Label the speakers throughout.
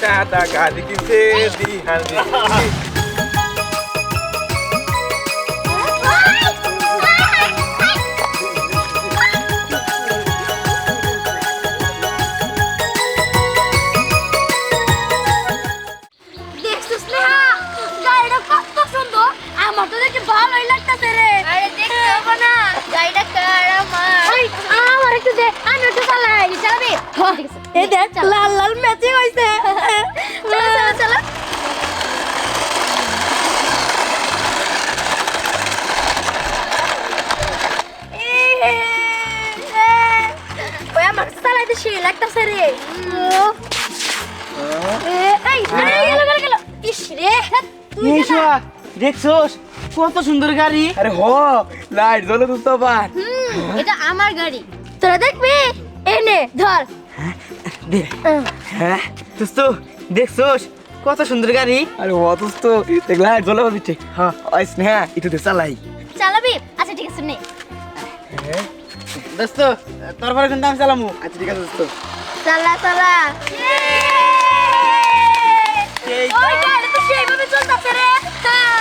Speaker 1: সাদা গাড়ি কিনছে দিহানি
Speaker 2: দেখছিস নেহা? গাড়িটা কত সুন্দর। আমার তো দেখে ভালোই লাগতেছে রে। আরে দেখতে হবে না। গাড়িটা কার আমার? আমার একটু দে আমি একটু চালাই চালাবি? এই দেখ লাল লাল ম্যাচিং হইছে। চলো চলো চলো। আমার চালাইতে সেই লাগতেছে রে। এই গেল গেল গেল। ইস রে তুই
Speaker 3: এই
Speaker 2: যা না।
Speaker 3: সোহাগ, দেখছোস? কত সুন্দর গাড়ি।
Speaker 1: আরে হ লাইট জ্বলে তো তো
Speaker 2: এটা আমার গাড়ি। তোরা দেখবি? এই নে ধর।
Speaker 3: দে হ্যাঁ দোস্ত দেখছোস কত সুন্দর গাড়ি
Speaker 1: আরে অথচ তো দেখ লাইট জ্বলে দিচ্ছে হ্যাঁ ওই স্নেহা একটু দে চালাই
Speaker 2: চালাবি আচ্ছা ঠিক আছে নে
Speaker 3: দোস্ত তোর পরে কিন্তু আমি চালামু
Speaker 1: আচ্ছা ঠিক আছে দোস্ত
Speaker 2: চালা চালা ওই গাড়ি তো সেইভাবে চলতেছে রে হ্যাঁ।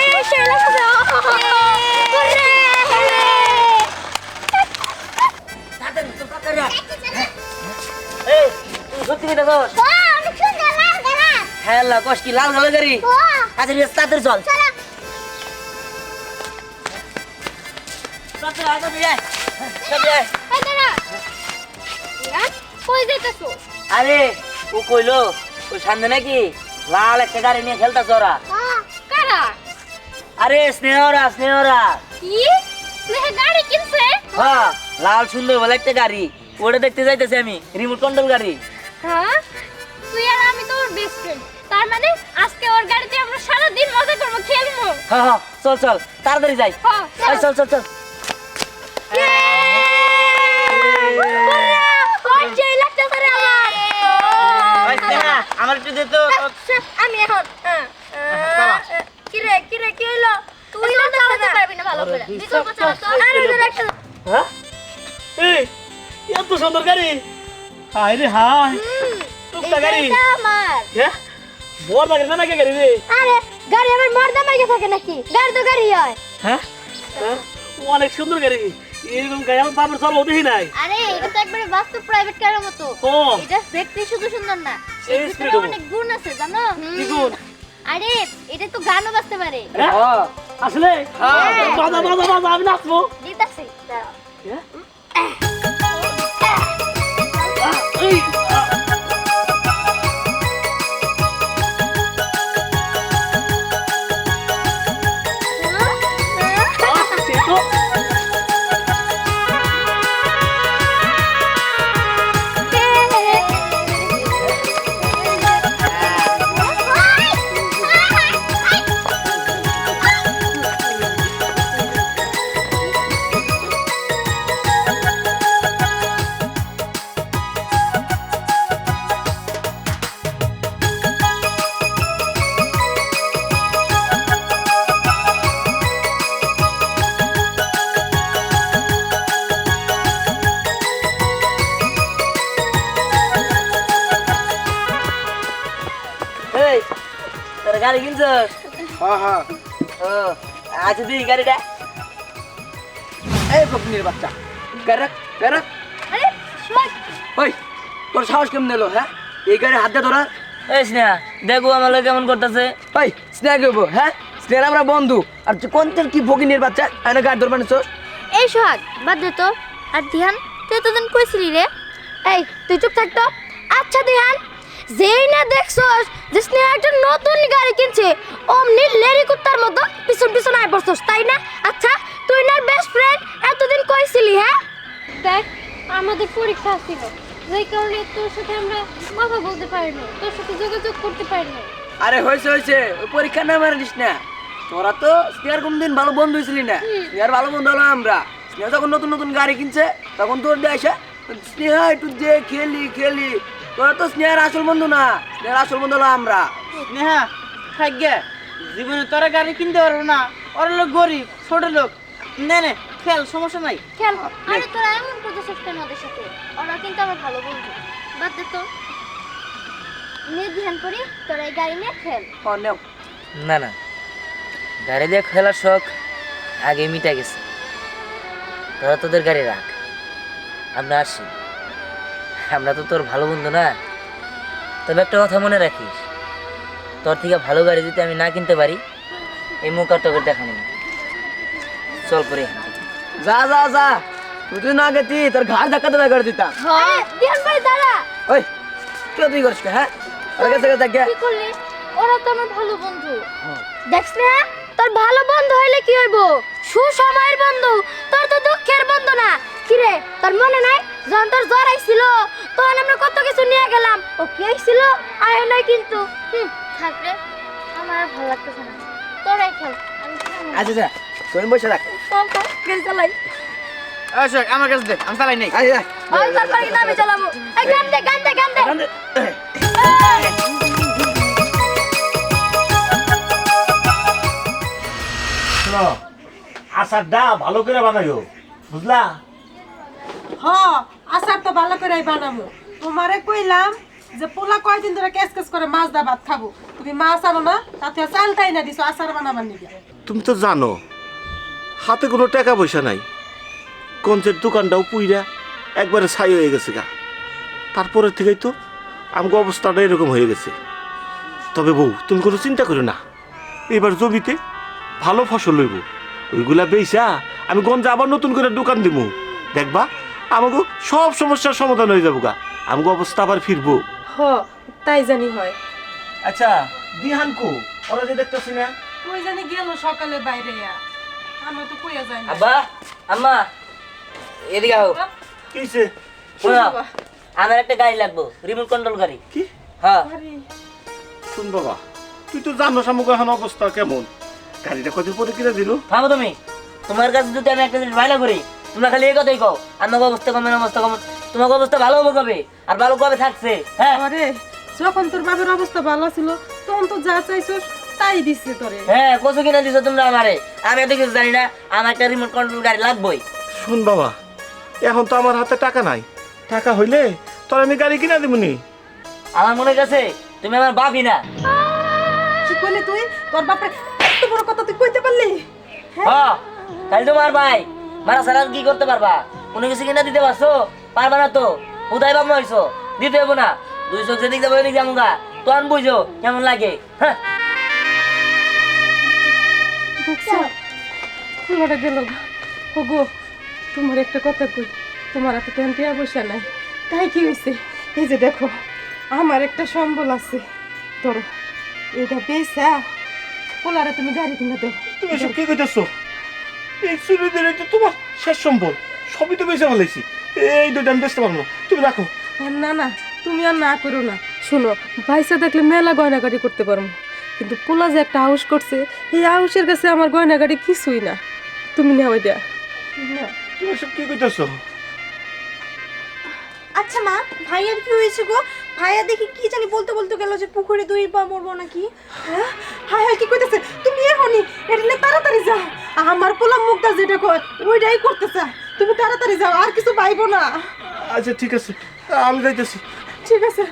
Speaker 2: এই সেই লাগতেছে ওরে।
Speaker 3: এই তুই সত্যি কইতাছস
Speaker 2: ও, অনেক সুন্দর লাগছে না?
Speaker 3: হ্যাঁ লা কস কি লাল লাল গাড়ি
Speaker 2: ও,
Speaker 3: আচ্ছা ঠিক আছে তাড়াতাড়ি চল
Speaker 2: চালা।
Speaker 3: তাড়াতাড়ি আয় তাড়াতাড়ি আয় তাড়াতাড়ি আয়।
Speaker 2: এই দাঁড়া। ইয়ার, কই যাইতাছো?
Speaker 3: আরে ও কইলো ওই সামনে নাকি লাল একটা গাড়ি নিয়ে খেলতাছ ওরা
Speaker 2: কারা?
Speaker 3: আরে স্নেহরা স্নেহরা
Speaker 2: কি? স্নেহা গাড়ি কিনছে?
Speaker 3: হ্যাঁ লাল সুন্দর বলে একটা গাড়ি ওটা দেখতে যাইতেছি আমি রিমোট কন্ট্রোল গাড়ি
Speaker 2: হ্যাঁ? তুই আর আমি তো ওর বেস্ট ফ্রেন্ড তার মানে আজকে ওর গাড়িতে আমরা সারা দিন মজা করব খেলব।
Speaker 3: হ্যাঁ হ্যাঁ চল চল তাড়াতাড়ি যাই।
Speaker 2: হ্যাঁ, চল।
Speaker 3: চল চল
Speaker 2: রে আমার।
Speaker 3: একটু দে তো
Speaker 2: আমি এখন আহ, আহ, কি রে কি রে কি হইল? তুই না চালাতে পারবি না ভালো করে। বিকল্প চালা তো আর ওই একটা
Speaker 3: হ্যাঁ? এই এত সুন্দর গাড়ি। হাই রে হাই টুকটা গাড়ি।
Speaker 2: আমার।
Speaker 3: হ্যাঁ বড় গাড়ি না গাড়ি রে?
Speaker 2: আরে গাড়ি আমার মর্দা মাইকে থাকে নাকি? গাড়ি তো গাড়ি হয়।
Speaker 3: হ্যাঁ হ্যাঁ? অনেক সুন্দর গাড়ি। এরকম গাড়ি আমার বাবার চলো নাই।
Speaker 2: আরে এটা তো একবারে বাস্তব প্রাইভেট কারের মতো।
Speaker 3: কম
Speaker 2: এটা দেখতে শুধু সুন্দর না।
Speaker 3: এই
Speaker 2: ভিতরে অনেক গুণ আছে জানো?
Speaker 3: কি গুণ?
Speaker 2: আরে এটা তো গানও বাজতে পারে।
Speaker 3: হ্যাঁ। আসলে?
Speaker 2: হ্যাঁ।
Speaker 3: বাজা বাজা বাজা আমি নাচবো।
Speaker 2: দিতাছি দাঁড়াও।
Speaker 3: হ্যাঁ? এই, আচ্ছা দিই গাড়িটা
Speaker 1: এই বাচ্চা।
Speaker 2: আরে
Speaker 1: ওই তোর সাহস কেমন এলো হ্যাঁ? এই গাড়ি হাত দিয়ে ধরা।
Speaker 3: এই স্নেহা দেখো আমার লোক কেমন করতেছে।
Speaker 1: ওই স্নেহ গেবো হ্যাঁ? স্নেহ আমরা বন্ধু। আর কোন কি ফকিনের বাচ্চা এনে গাড়ি ধরবেন চোস
Speaker 2: এই সোহাগ বাদ দে তো। আর ধ্যান তুই এতদিন কইছিলি রে? এই তুই চুপ থাক তো। আচ্ছা ধ্যান। যেই না দেখছস যে স্নেহা একটা নতুন গাড়ি কিনছে অমনি লেরি কুত্তার মতো পিছন পিছন আয় পড়ছস তাই না? আচ্ছা তুই না বেস্ট ফ্রেন্ড এতদিন কইছিলি হ্যাঁ?
Speaker 4: দেখ আমাদের পরীক্ষা ছিল যেই কারণে তোর সাথে আমরা কথা বলতে পারিনি তোর সাথে যোগাযোগ করতে পারিনি
Speaker 1: আরে হয়েছে হয়েছে ওই পরীক্ষা না মারিস না। তোরা তো স্নেহার কোনদিন ভালো বন্ধু হয়েছিলি না। স্নেহার ভালো বন্ধু হলাম আমরা। স্নেহা যখন নতুন নতুন গাড়ি কিনছে তখন তোর দিয়ে আসে স্নেহা একটু যে খেলি খেলি। তোরা তো স্নেহার আসল বন্ধু না স্নেহার আসল বন্ধু হলো আমরা।
Speaker 3: স্নেহা থাকবে জীবনে তোরা গাড়ি কিনতে পারব না। ওরা লোক গরিব ছোট লোক। না না খেল সমস্যা নাই।
Speaker 2: খেল। আরে তোরা এমন করতেছিস কেন ওদের সাথে? ওরা কিন্তু আমার ভালো বন্ধু। বাদ দে তো। নিয়ে ধ্যান করি তোরা এই গাড়ি নিয়ে খেল।
Speaker 1: হ্যাঁ নেও।
Speaker 5: না না। গাড়ি দিয়ে খেলার শখ আগে মিটা গেছে। তোরা তোদের গাড়ি রাখ। আমরা আসি। আমরা তো তোর ভালো বন্ধু না। তবে একটা কথা মনে রাখিস তোর থেকে ভালো গাড়ি যদি আমি না কিনতে পারি এই মুখ আর তোকে দেখাবো না চল করে
Speaker 1: যা যা যা। তুই যদি না গেতি তোর ঘাড় ধাক্কা দেবে করে দিতাম।
Speaker 2: হ্যাঁ
Speaker 1: ওই কেউ তুই করিস হ্যাঁ? ওর কাছে কাছে দেখ
Speaker 2: কি করলি? ওরা তো আমার ভালো বন্ধু। দেখছ না তোর ভালো বন্ধু হইলে কি হইব? সুসময়ের বন্ধু তোর তো দুঃখের বন্ধু না। কিরে তোর মনে নাই? যখন তোর জ্বর আইছিল তখন আমরা কত কিছু নিয়ে গেলাম। ও কি আইছিল? আয় নাই কিন্তু। হুম থাক রে আমার আর ভালো লাগতেছে না। তোরাই খেল না।
Speaker 1: আচ্ছা আচ্ছা তুই বসে রাখ।
Speaker 2: চল তো গাড়ি চালাই।
Speaker 5: আমার কাছে দে আমি চালাই নেই।
Speaker 1: আচ্ছা
Speaker 2: ওই তারপর কিন্তু আমি চালাবো। এই গান দে গান দে। গান দে।
Speaker 3: শোনো আচারটা ভালো করে বানাইও বুঝলা?
Speaker 6: হ, আচার তো ভালো করে বানাবো তোমারে কইলাম যে পোলা কয়দিন ধরে কেস কেস করে মাছ দা ভাত খাব। তুমি মাছ আনো না, তাতে চালটাই না দিছো, আচার বানাবার নিকে
Speaker 7: তুমি তো জানো, হাতে কোনো টাকা পয়সা নাই। কঞ্চের দোকানটাও পুইরা একবারে ছাই হয়ে গেছে গা। তারপরের থেকেই তো আমগো অবস্থাটা এরকম হয়ে গেছে। তবে বউ, তুমি কোনো চিন্তা করো না। এবার জমিতে ভালো ফসল লইব। ওইগুলা বেইসা আমি গঞ্জে আবার নতুন করে দোকান দিব দেখবা আমাকে সব সমস্যার সমাধান হয়ে যাব গা আমগো অবস্থা আবার ফিরবো।
Speaker 6: হ তাই জানি হয়।
Speaker 3: আচ্ছা দিহান কো? ওরা যে দেখতেছি না?
Speaker 6: ওই জানি গেল সকালে বাইরে। আমরা তো কইয়া যাই না।
Speaker 5: আব্বা আম্মা এদিকে আও।
Speaker 3: কিসে
Speaker 5: শোনো, আমার একটা গাড়ি লাগবো রিমোট কন্ট্রোল গাড়ি।
Speaker 7: কি?
Speaker 5: হ্যাঁ
Speaker 7: শুন বাবা তুই তো জানো সামুক এখন অবস্থা কেমন। গাড়িটা কত পরে কিনে দিল?
Speaker 5: ভাবো তুমি তোমার কাছে যদি আমি একটা জিনিস ভাইলা করি তোমরা খালি এই কথাই কও আমার অবস্থা কমে অবস্থা কমে তোমার অবস্থা ভালো হবে কবে? আর ভালো কবে থাকছে? হ্যাঁ?
Speaker 6: আরে যখন তোর বাবার অবস্থা ভালো ছিল তখন তো যা চাইছস তাই দিচ্ছে তোরে।
Speaker 5: হ্যাঁ কচু কিনে দিছো তোমরা আমারে। আমি এত কিছু জানি না আমার একটা রিমোট কন্ট্রোল গাড়ি লাগবেই।
Speaker 7: শুন বাবা এখন তো আমার হাতে টাকা নাই। টাকা হইলে তোর আমি গাড়ি কিনা দিবনি
Speaker 5: আমার মনে কাছে তুমি আমার বাপই না।
Speaker 6: কি কইলি তুই? তোর বাপরে এত বড় কথা তুই কইতে পারলি?
Speaker 5: হ্যাঁ? তাহলে তোমার ভাই। মারা সারা কি করতে পারবা? কোনো কিছু কিনা দিতে পারছ? পারবা না তো। উদয় বাবা হইছো। দিতে হব না। দুই চোখ যেদিক যাব ওইদিক যাব গা তখন বুঝো কেমন লাগে? হ্যাঁ?
Speaker 6: ফুলটা গেল ওগো তোমার একটা কথা কই। তোমার হাতে তেন টিয়া পয়সা নাই। তাই কি হয়েছে এই যে দেখো আমার একটা সম্বল আছে। ধরো এটা বেসা পোলারে তুমি গাড়ি কিনে দাও।
Speaker 7: তুমি এসব কি কইতেছো? এই এই তো তোমার শেষ সম্বল। সবই তো বেঁচে ফেলেছি। এই দুইটা আমি বেচতে পারব তুমি রাখো।
Speaker 6: না না তুমি আর না করো না। শোনো ভাইসা দেখলে মেলা গয়নাগাড়ি করতে পারব। কিন্তু পোলা যে একটা হাউস করছে এই হাউসের কাছে আমার গয়নাগাড়ি কিছুই না। তুমি নাও এটা। নাও।
Speaker 7: তুমি এসব কি কইতেছো?
Speaker 8: আচ্ছা মা ভাইয়ার কি হয়েছে গো? ভাইয়া দেখি কি জানি বলতে বলতে গেল যে পুকুরে দুই পা মরবো নাকি?
Speaker 6: হ্যাঁ? হায় হায় কি কইতেছে? তুমি এখনই এটা নিয়ে তাড়াতাড়ি যাও। আমার পোলা মুখটা যেটা কয় ওইটাই করতে চায় তুমি তাড়াতাড়ি যাও আর কিছু পাইবো না।
Speaker 7: আচ্ছা ঠিক আছে। আমি যাইতেছি।
Speaker 6: ঠিক আছে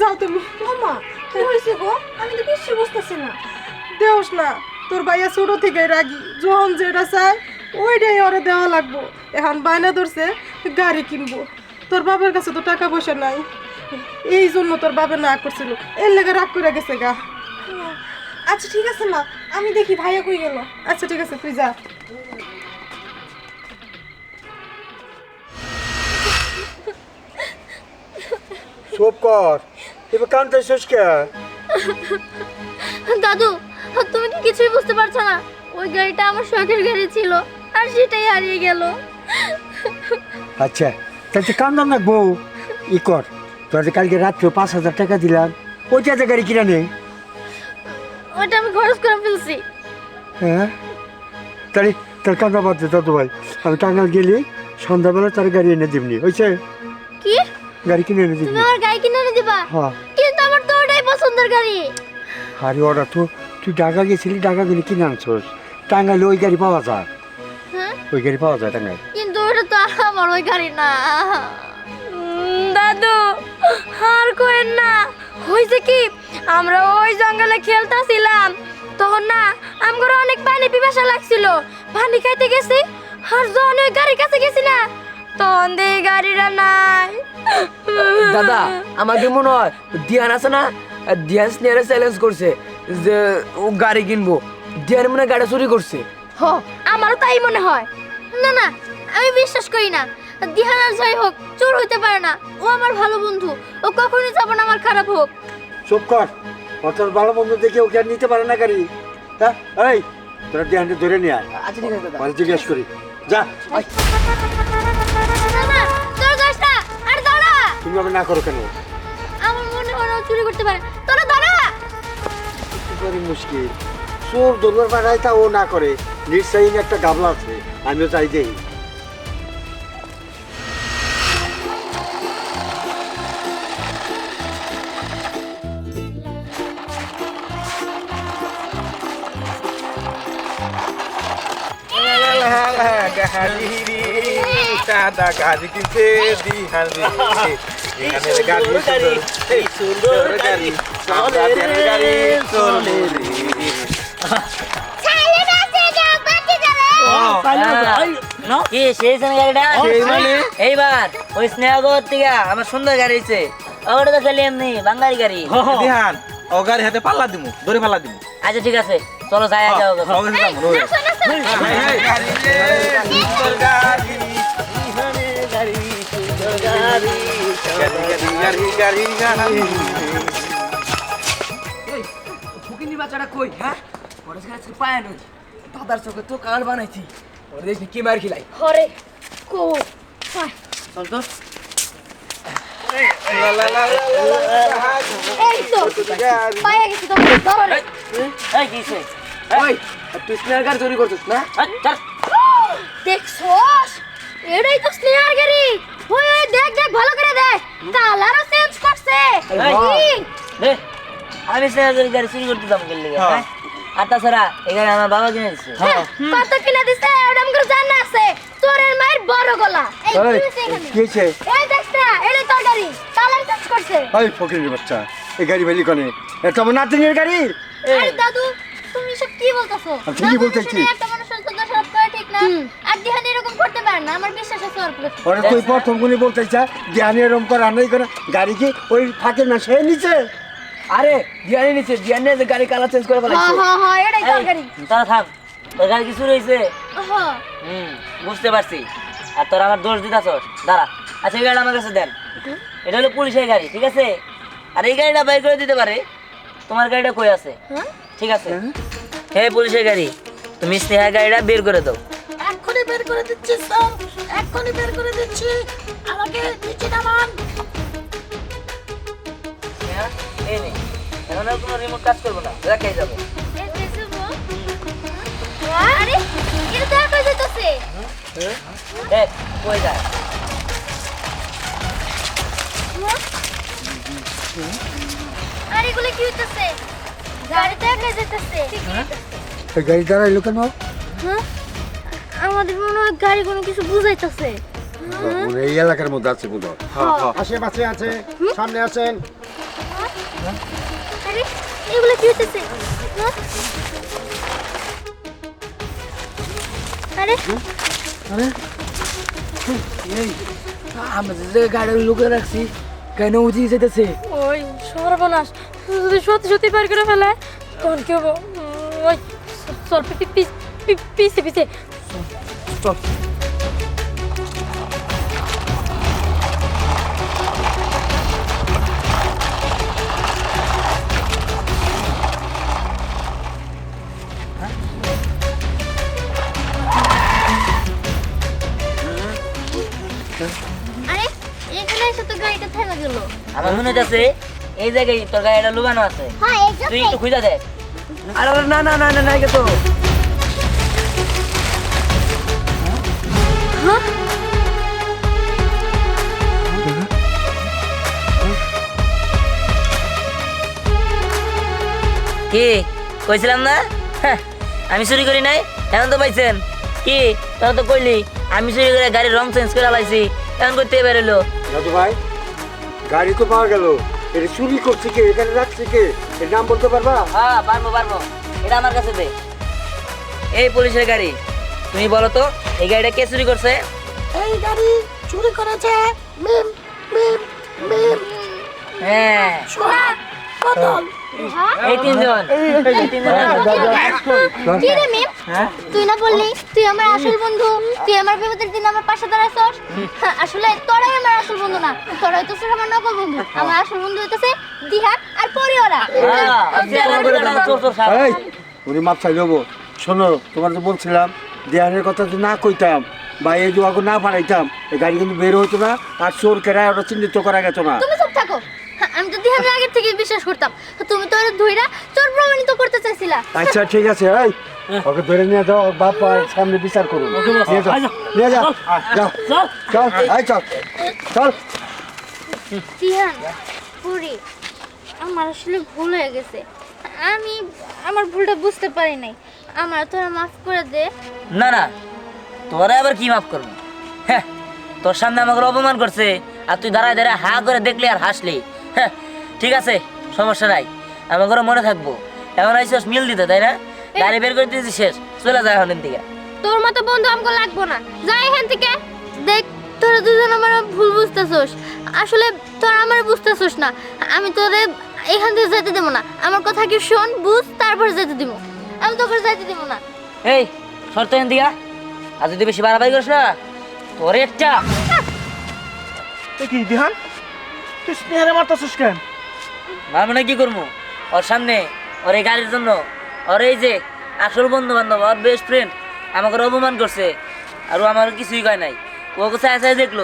Speaker 6: যাও তুমি।
Speaker 8: মা কি হয়েছে গো? আমি তো কিছু বুঝতেছি না।
Speaker 6: দেওস না তোর ভাইয়া ছোট থেকে রাগি। যখন যেটা চায় ওইটাই ওরে দেওয়া লাগবো। এখন বায়না ধরছে গাড়ি কিনবো। তোর বাবার কাছে তো টাকা পয়সা নাই। এই জন্য তোর বাবা না করছিল। এর লেগে রাগ করে গেছে গা।
Speaker 8: আচ্ছা ঠিক আছে মা। আমি দেখি ভাইয়া কই গেল।
Speaker 6: আচ্ছা ঠিক আছে তুই যা।
Speaker 9: চুপ কর। এবার কানতে শেষ কে?
Speaker 2: দাদু তুমি কি কিছুই বুঝতে পারছ না? ওই গাড়িটা আমার শখের গাড়ি ছিল আর সেটাই হারিয়ে গেল।
Speaker 9: আচ্ছা তাহলে কান্দাম না বউ। ই কর। তোর যে কালকে রাত্রে পাঁচ হাজার টাকা দিলাম ওইটা যে গাড়ি কিনা নেই?
Speaker 2: ওটা আমি খরচ করে ফেলছি।
Speaker 9: হ্যাঁ? তাহলে তোর কান্দা বাদ দে দাদু ভাই। আমি টাঙ্গাল গেলে সন্ধ্যাবেলা তার গাড়ি এনে দিবনি হয়েছে
Speaker 2: কি?
Speaker 9: গাড়ি কিনে এনে দিবনি।
Speaker 2: তুমি আমার গাড়ি কিনে এনে দিবা?
Speaker 9: হ্যাঁ।
Speaker 2: কিন্তু আমার তো ওটাই পছন্দের গাড়ি।
Speaker 9: আরে ওরা তো তুই ঢাকা গেছিলি ঢাকা গেলে কিনে আনছোস? টাঙ্গাইলে ওই গাড়ি পাওয়া যায়।
Speaker 2: হ্যাঁ?
Speaker 9: ওই গাড়ি পাওয়া যায় টাঙ্গাইল।
Speaker 2: কিন্তু ওটা তো আমার ওই গাড়ি না। দাদু! আর কোয়েন না হয়েছে কি? আমরা ওই জঙ্গলে খেলতেছিলাম। তখন না আমার অনেক পানি পিপাসা লাগছিল। পানি খাইতে গেছি আর যখন ওই গাড়ির কাছে গেছি না তখন দেখি গাড়িটা নাই।
Speaker 1: দাদা আমাকে মনে হয় দিয়ান আছে না দিয়ান স্নেহারে চ্যালেঞ্জ করছে যে ও গাড়ি কিনবো। দিয়ান মনে গাড়ি চুরি করছে।
Speaker 2: হ আমারও তাই মনে হয়। না না আমি বিশ্বাস করি না। দিহানার যাই হোক চোর হইতে পারে না। ও আমার ভালো বন্ধু। ও কখনোই যাবে না আমার খারাপ হোক।
Speaker 9: চুপ কর। অর্থাৎ ভালো বন্ধু দেখে ওকে আর নিতে পারে না গাড়ি। হ্যাঁ? এই তোরা দেহানটা ধরে নিয়ে আয়।
Speaker 1: আচ্ছা ঠিক আছে দাদা।
Speaker 9: মানে জিজ্ঞেস করি। যা। তুমি না করো কেন?
Speaker 2: আমার মনে হয় না চুরি করতে পারে। তোরা দাঁড়া।
Speaker 9: একেবারে মুশকিল? চোর দরবার পাঠায় তা ও না করে। নিশ্চয়ই একটা গাবলা আছে। আমিও চাই দেই।
Speaker 5: কি সেই গাড়িটা
Speaker 3: মানে?
Speaker 5: এইবার ওই স্নেহগর আমার সুন্দর গাড়ি হয়েছে ওটা তো খালি এমনি বাঙালি গাড়ি
Speaker 10: ও গাড়ি হাতে পাল্লা দিমু দড়ি পাল্লা দিমু
Speaker 5: আচ্ছা ঠিক আছে চলো যাই যাও
Speaker 1: বাচ্চাটা কই হ্যাঁ? ওর কাছে আজকে পায় নই। দাদার চোখে তো কাল বানাইছি। ওর কি মার খিলাই।
Speaker 2: হরে কো
Speaker 1: চল তো।
Speaker 2: এই তো পায়ে গেছি তোমার
Speaker 5: এই কি
Speaker 1: ওই তুই স্নেহার গাড়ি চুরি করছিস না
Speaker 2: দেখছস এটাই তো স্নেহার গাড়ি ওই ওই দেখ দেখ ভালো করে দেখ কালারও চেঞ্জ করছে
Speaker 5: আমি স্নেহগর গাড়ি চুরি করতে যাব গেলে আর তাছাড়া গাড়ি আমার বাবা কিনে দিচ্ছে
Speaker 2: কত কিনা দিছে ওটা আমাকে জানা আছে চোরের মায়ের বড় গলা এই হইছে এখানে?
Speaker 9: কি হয়েছে
Speaker 2: এই দেখ না এটাই তোর গাড়ি কালার চেঞ্জ করছে
Speaker 9: ওই ফকিরের বাচ্চা এই গাড়ি এটা আমার নাতিনের গাড়ি।
Speaker 2: আরে দাদু তুমি সব কি বলতাছো?
Speaker 9: আমি
Speaker 2: দাদু
Speaker 9: বলতেছি।
Speaker 2: একটা মানুষের তো দোষারোপ করা ঠিক না। আর দিহান এরকম করতে পারে না আমার বিশ্বাস আছে ওর প্রতি
Speaker 9: ওরা তুই প্রথম জ্ঞানী এরম করা নাই করে গাড়ি কি ওই ফাঁকে না সে নিচে?
Speaker 1: আরে দিয়ানি নিচে দিয়ানি যে গাড়ি কালার চেঞ্জ করে
Speaker 2: হ্যাঁ
Speaker 1: ফেলাইছে
Speaker 2: হ্যাঁ হ্যাঁ এটাই তোর গাড়ি।
Speaker 5: তারা থাম তোর গাড়ি কি চুরি হয়েছে?
Speaker 2: হ্যাঁ
Speaker 5: হুম বুঝতে পারছি। আর তোর আমার দোষ দিতাছস। দাঁড়া আচ্ছা এই গাড়িটা আমার কাছে দেন। এটা হলো পুলিশের গাড়ি ঠিক আছে? আর এই গাড়িটা বাইর করে দিতে পারে তোমার গাড়িটা কই আছে? ঠিক আছে? হে পুলিশের গাড়ি তুমি স্নেহা গাড়িটা বের করে দাও।
Speaker 6: এক্ষুনি বের করে দিচ্ছি স্যার। এক্ষুনি বের করে দিচ্ছি। আমাকে নিচে নামান।
Speaker 5: এই নে এখন আর কোনো রিমোট কাজ করব না রাখাই যাবে।
Speaker 2: আরে এটা তো কই যেতেছে
Speaker 5: দেখ কই যায়?
Speaker 2: আর এগুলো কি হইতেছে? গাড়িতে একা যেতেছে।
Speaker 9: এই গাড়ি দাঁড়াইলো কেন?
Speaker 2: হ্যাঁ? আমাদের মনে হয় গাড়ি কোনো কিছু বুঝাইতেছে।
Speaker 9: মনে এই এলাকার মধ্যে আছে বোধ আশেপাশে আছে সামনে আছেন।
Speaker 2: আরে এগুলো কি হইতেছে? হ্যাঁ? আরে?
Speaker 1: আমরা যে গাড়ি লুকিয়ে রাখছি। কেন উজি যেতেছে?
Speaker 4: ওই সর্বনাশ। যদি সত্যি সত্যি পার করে ফেলে তখন কি হব? ওই পিছে পিছে।
Speaker 1: চল।
Speaker 5: আমার এই জায়গায় তোর গাড়িটা লুকানো আছে।
Speaker 2: হ্যাঁ
Speaker 5: তুই একটু খুঁজে দেখ
Speaker 1: আরে আরে, না না না না না তো
Speaker 5: কি কইছিলাম না? হ্যাঁ, আমি চুরি করি নাই এখন তো পাইছেন। কি তোরা তো কইলি আমি চুরি করে গাড়ির রং চেঞ্জ করে লাইছি এমন করতে বেরোলো
Speaker 9: দাদু ভাই গাড়ি তো পাওয়া গেল। এটা চুরি করছি কে? এখানে রাখছি কে? এর নাম বলতে পারবা?
Speaker 5: হ্যাঁ পারব পারব। এটা আমার কাছে দে। এই পুলিশের গাড়ি। তুমি বলো তো এই গাড়িটা কে চুরি করছে?
Speaker 11: এই গাড়ি চুরি করেছে মিম মিম মিম।
Speaker 5: হ্যাঁ। এই তিনজন এই তিনজন
Speaker 2: কি রে মিম তুই না বললি তুই আমার আসল বন্ধু তুই আমার বিপদের দিন আমার পাশে দাঁড়াছস হ্যাঁ, আসলে তোরাই আমার আসল বন্ধু না তোরা হইতেছিস আমার নকল বন্ধু আমার আসল বন্ধু হইতেছে দিহান আর
Speaker 5: হ্যাঁ।
Speaker 9: এই উনি মাপ চাই শোনো তোমার তো বলছিলাম দেহানের কথা যদি না কইতাম বা এই জোয়াকে না পাঠাইতাম এই গাড়ি কিন্তু বের হতো না আর চোর কেরায় ওটা চিহ্নিত করা গেত না
Speaker 2: তুমি চুপ থাকো হ্যাঁ, আমি তো দিহানের আগের থেকে বিশ্বাস করতাম। তুমি তো ওরা ধইরা চোর প্রমাণিত করতে চাইছিলা।
Speaker 9: আচ্ছা ঠিক আছে এই ওকে ধরে নিয়ে যাও ওর বাপ আর সামনে বিচার করুন। নিয়ে যাও নিয়ে যাও যাও। চল। এই চল। চল।
Speaker 2: দিহান পুরি আমার আসলে ভুল হয়ে গেছে। আমি আমার ভুলটা বুঝতে পারি নাই। আমার তোরা মাফ করে দে।
Speaker 5: না না তোরা আবার কি মাফ করব? হ্যাঁ তোর সামনে আমাকে অপমান করছে আর তুই দাঁড়ায় দাঁড়ায় হা করে দেখলি আর হাসলি। ঠিক আছে সমস্যা নাই। আমাকে মনে থাকব। এখন আইসস মিল দিতে তাই না? গাড়ি বের করে দিয়েছি শেষ। চলে যায় এখন থেকে
Speaker 4: তোর মতো বন্ধু আমাকে লাগবো না। যাই এখান থেকে।
Speaker 2: দেখ তোরা দুজন আমার ভুল বুঝতেছস। আসলে তোরা আমার বুঝতেছস না। আমি তোরে এখান থেকে যেতে দেবো না। আমার কথা কি শোন বুঝ তারপর যেতে দিব। আমি তোকে যেতে দিব না।
Speaker 5: এই শর্ত এখান থেকে। আর যদি বেশি বাড়াবাড়ি করিস না তোর একটা।
Speaker 7: এ কি দিহান? তুই স্নেহারে মারতাছিস কেন?
Speaker 5: মারবো না কি করব? ওর সামনে ওর এই গাড়ির জন্য ওর এই যে আসল বন্ধু বান্ধব ওর বেস্ট ফ্রেন্ড আমাকে অপমান করছে আর ও আমার কিছুই কয় নাই। ও চাই চাই দেখল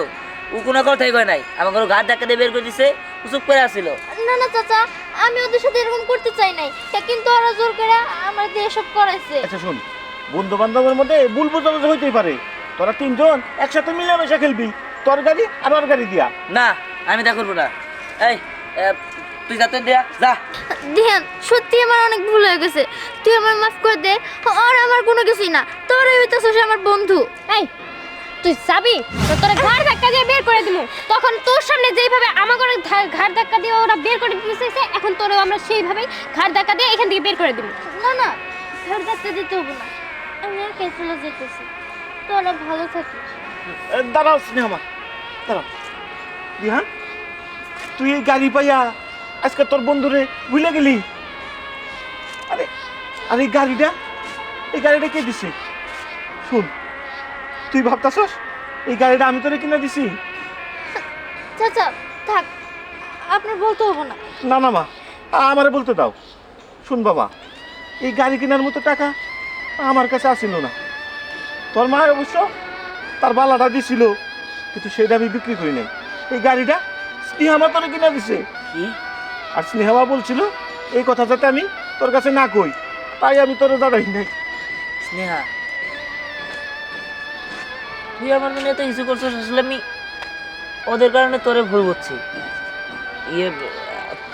Speaker 5: ও কোনো কথাই কয় নাই। আমাকে ঘাট ধাক্কা দিয়ে বের করে দিছে ও চুপ করে আসছিল
Speaker 2: না না চাচা আমি ওদের সাথে এরকম করতে চাই নাই। কিন্তু ওরা জোর করে আমার দিয়ে এসব করাইছে।
Speaker 7: আচ্ছা শোন। বন্ধু বান্ধবের মধ্যে ভুল বোঝাবুঝি হইতেই পারে। তোরা তিনজন একসাথে মিলেমিশে খেলবি তোর গাড়ি আর ওর গাড়ি দিয়া।
Speaker 5: না আমি তা করব না। এই তুই যাতে দেয়া যা।
Speaker 2: ধ্যান সত্যি আমার অনেক ভুল হয়ে গেছে। তুই আমার মাফ করে দে আর আমার কোনো কিছুই না। তোরাই হইতেছস আমার বন্ধু।
Speaker 4: এই তুই যাবি? তো তোরা ঘাড় ধাক্কা দিয়ে বের করে দিমু। তখন তোর সামনে যেইভাবে আমাকে ঘাড় ধাক্কা দিয়ে ওরা বের করে দিয়েছে এখন তোরও আমরা সেইভাবেই ঘাড় ধাক্কা দিয়ে এখান থেকে বের করে দিবি
Speaker 2: না না ঘর ধাক্কা দিতে হবে না। আমি একাই চলে যেতেছি। তোরা ভালো থাকিস।
Speaker 7: দাঁড়াও স্নেহমা দাঁড়াও। দিহান তুই এই গাড়ি পাইয়া আজকে তোর বন্ধুরে ভুলে গেলি? আরে আর এই গাড়িটা? এই গাড়িটা কে দিছে? শুন তুই ভাবতাছস এই গাড়িটা আমি তোরে কিনে দিছি?
Speaker 2: চাচা থাক আপনার বলতে হবে না।
Speaker 7: না না মা আমারে বলতে দাও। শুন বাবা এই গাড়ি কেনার মতো টাকা আমার কাছে আসিল না। তোর মা অবশ্য তার বালাটা দিছিল কিন্তু সেটা আমি বিক্রি করি নাই। এই গাড়িটা স্নেহামা তোরে কিনা দিছে।
Speaker 5: কি?
Speaker 7: আর স্নেহামা বলছিল এই কথা যাতে আমি তোর কাছে না কই তাই আমি তোরে দাঁড়াই নাই।
Speaker 5: স্নেহা তুই আমার মনে এত কিছু করছিস আসলে আমি ওদের কারণে তোরে ভুল করছি ইয়ে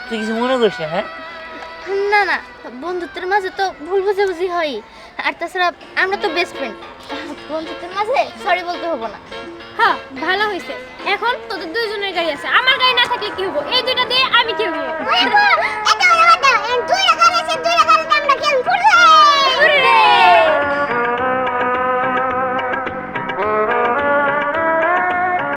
Speaker 5: তুই কিছু মনে করিস না হ্যাঁ?
Speaker 2: না না বন্ধুত্বের মাঝে তো ভুল বুঝাবুঝি হয় আর তাছাড়া আমরা তো বেস্ট ফ্রেন্ড বন্ধুত্বের মাঝে সরি বলতে হবে না।
Speaker 4: হ্যাঁ ভালো হয়েছে। এখন তোদের দুইজনের গাড়ি আছে। আমার গাড়ি না থাকলে কি হব? এই দুইটা দিয়ে আমি কি
Speaker 2: হব?